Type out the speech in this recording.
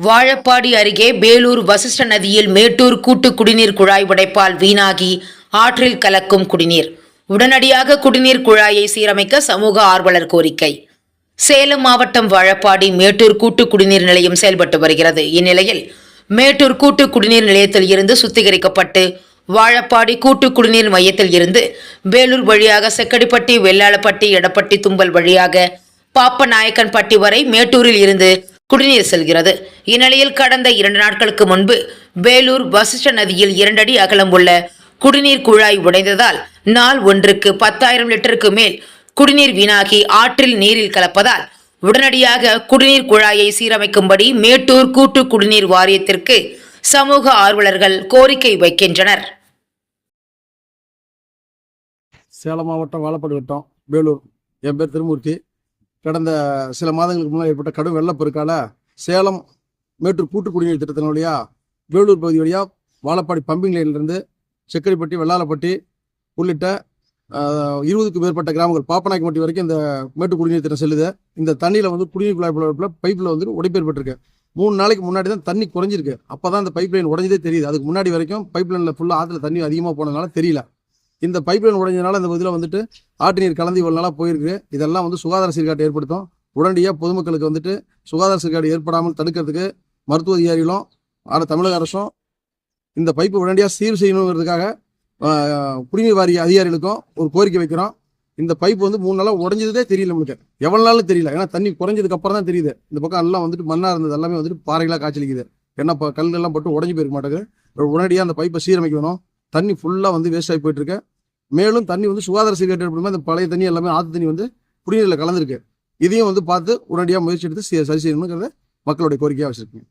வாழப்பாடி அருகே வேலூர் வசிஷ்ட நதியில் மேட்டூர் கூட்டு குடிநீர் குழாய் உடைப்பால் வீணாகி ஆற்றில் கலக்கும் குடிநீர். உடனடியாக குடிநீர் குழாயை சீரமைக்க சமூக ஆர்வலர் கோரிக்கை. சேலம் மாவட்டம் வாழப்பாடி மேட்டூர் கூட்டு குடிநீர் நிலையம் செயல்பட்டு வருகிறது. இந்நிலையில் மேட்டூர் கூட்டு குடிநீர் நிலையத்தில் இருந்து சுத்திகரிக்கப்பட்டு வாழப்பாடி கூட்டு குடிநீர் மையத்தில் இருந்து வேலூர் வழியாக செக்கடிப்பட்டி வெள்ளாளப்பட்டி எடப்பட்டி தும்பல் வழியாக பாப்பநாயக்கன்பட்டி வரை மேட்டூரில் இருந்து குடிநீர் செல்கிறது. இந்நிலையில் கடந்த இரண்டு நாட்களுக்கு முன்பு வேலூர் வசிஷ்ட நதியில் இரண்டடி அகலம் உள்ள குடிநீர் குழாய் உடைந்ததால் நாள் ஒன்றுக்கு பத்தாயிரம் லிட்டருக்கு மேல் குடிநீர் வீணாகி ஆற்றில் நீரில் கலப்பதால் உடனடியாக குடிநீர் குழாயை சீரமைக்கும்படி மேட்டூர் கூட்டு குடிநீர் வாரியத்திற்கு சமூக ஆர்வலர்கள் கோரிக்கை வைக்கின்றனர். சேலம் மாவட்டம் வாழப்பாடி வட்டம் வேலூர். என் பேர் திருமூர்த்தி. கடந்த சில மாதங்களுக்கு முன்னால் ஏற்பட்ட கடும் வெள்ளப்பெருக்கால சேலம் மேட்டூர் கூட்டு குடிநீர் திட்டத்தின் வழியா வேலூர் பகுதி வழியாக வாழப்பாடி பம்பிங் லைன்லேருந்து செக்கரிப்பட்டி வெள்ளாலப்பட்டி உள்ளிட்ட இருபதுக்கு இருபதுக்கும் மேற்பட்ட கிராமங்கள் பாப்பநாய்க்கம்பட்டி வரைக்கும் இந்த மேட்டு குடிநீர் திட்டம் செல்லுது. இந்த தண்ணியில் வந்து குடிநீர் குழாய் பைப்பில் வந்து உடைப்பு மூணு நாளைக்கு முன்னாடி தான் தண்ணி குறைஞ்சிருக்கு. அப்போ தான் இந்த பைப் லைன் உடஞ்சதே தெரியுது. அதுக்கு முன்னாடி வரைக்கும் பைப் லைனில் ஃபுல்லாக ஆற்றுல தண்ணி அதிகமாக போனதுனால தெரியல. இந்த பைப் லைன் உடைஞ்சதுனால இந்த இதில் வந்துட்டு ஆட்டு நீர் கலந்து இவ்வளோ நாளாக போயிருக்கு. இதெல்லாம் வந்து சுகாதார சீர்காட்டை ஏற்படுத்தும். உடனடியாக பொதுமக்களுக்கு வந்துட்டு சுகாதார சீர்காடு ஏற்படாமல் தடுக்கிறதுக்கு மருத்துவ அதிகாரிகளும் ஆனால் தமிழக அரசும் இந்த பைப்பை உடனடியாக சீர் செய்யணுங்கிறதுக்காக குடிமை வாரிய அதிகாரிகளுக்கும் ஒரு கோரிக்கை வைக்கிறோம். இந்த பைப் வந்து மூணு நாளாக உடஞ்சதே தெரியல நமக்கு எவ்வளோ நாளும் தெரியல. ஏன்னா தண்ணி குறைஞ்சதுக்கு அப்புறம் தான் தெரியுது. இந்த பக்கம் எல்லாம் வந்துட்டு மண்ணாக இருந்தது. எல்லாமே வந்துட்டு பாறைகளாக காய்ச்சலிக்குது. ஏன்னா இப்போ கல்லெல்லாம் போட்டு உடஞ்சி போயிருக்க மாட்டேங்குது உடனடியாக அந்த பைப்பை சீரமைக்கணும். தண்ணி ஃபுல்லாக வந்து வேஸ்ட் ஆகி போயிட்டு மேலும் தண்ணி வந்து சுகாதார சீர்கேட்டு ஏற்படுமா பழைய தண்ணி எல்லாமே ஆற்று தண்ணி வந்து குடிநீரில் கலந்துருக்கு. இதையும் வந்து பார்த்து உடனடியாக முயற்சி எடுத்து சரி செய்யணுங்கிறத மக்களுடைய கோரிக்கையாக வச்சுருக்கீங்க.